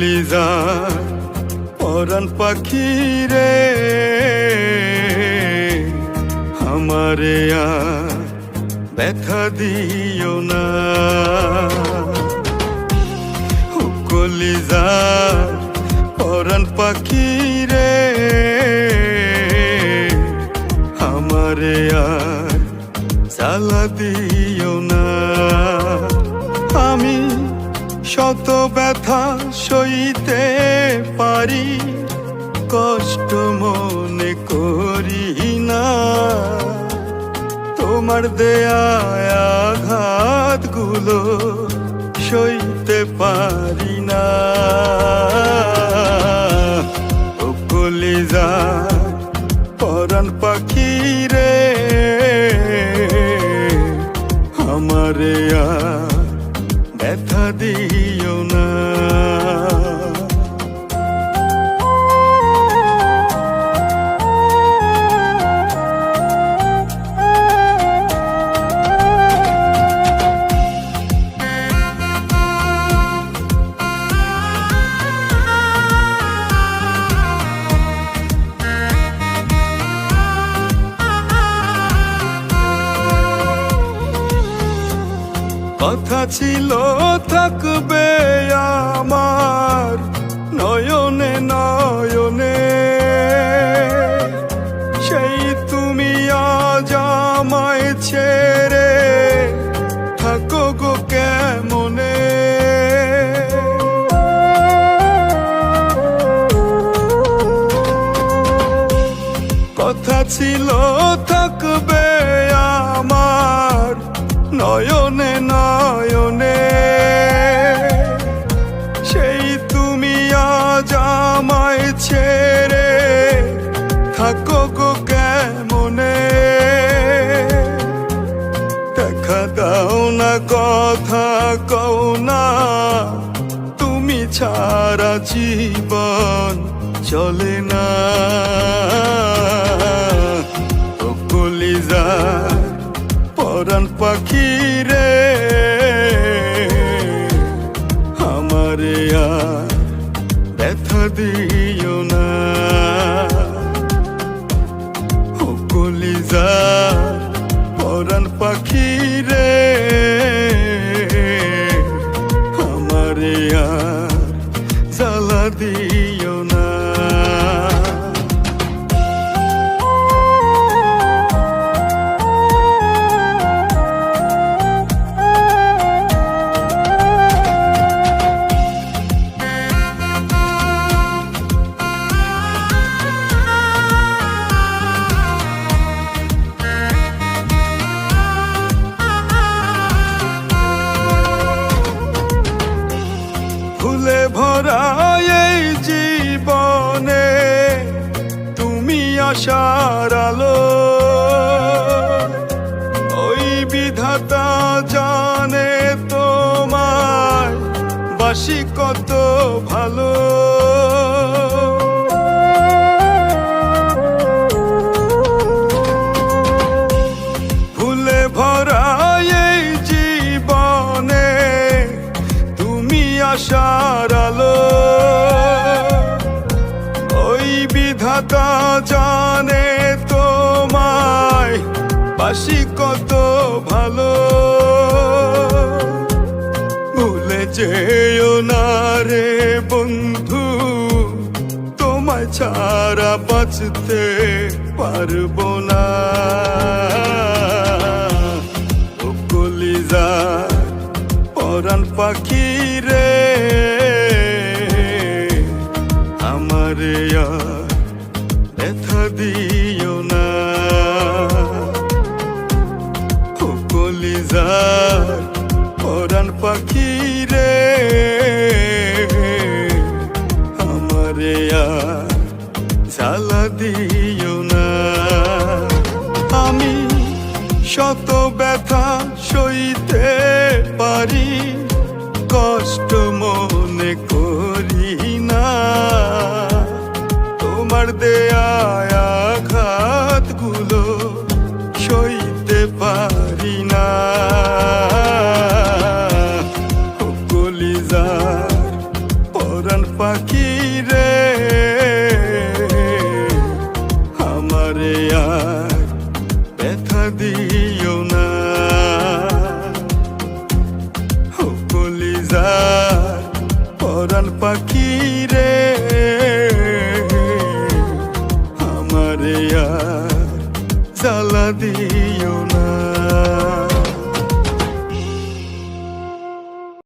কলিজা পরাণ পাখি রে। আমারে ব্যথা দিও না। কলিজা পরাণ পাখি রে। আমারে আর জ্বালা দিও না। আমি শত ব্যথা সইতে পারি, কষ্ট মনে করি না। তোমার দেয়া আঘাতগুলো সইতে পারি না। ও কলিজা, পরাণ পাখি রে, আমারে আর কথা ছিল, থাকবে আমার নয়নে নয়নে। সেই তুমি আজ আমায় ছেড়ে থাকো গো কেমনে? কথা ছিল, থাকবে আমার নয়নে থাকো গো কেমনে? দেখা দাও না, কথা কও না। তুমি ছাড়া জীবন চলে না। কলিজা পরাণ পাখি কলিজা পরাণ পাখি আশার আলো। ওই বিধাতা জানে তোমায় বাসি কত ভালো। বাসি কত ভালো। ভুলে যেও না রে বন্ধু, তোমায় ছাড়া বাঁচতে পারব না। কলিজা, পরাণ পাখি রে কলিজার পরাণ পাখি রে আমারে আর জ্বালা দিও না। আমি শত ব্যথা সইতে পারি, কষ্ট মনে করি আর ব্যথা দিও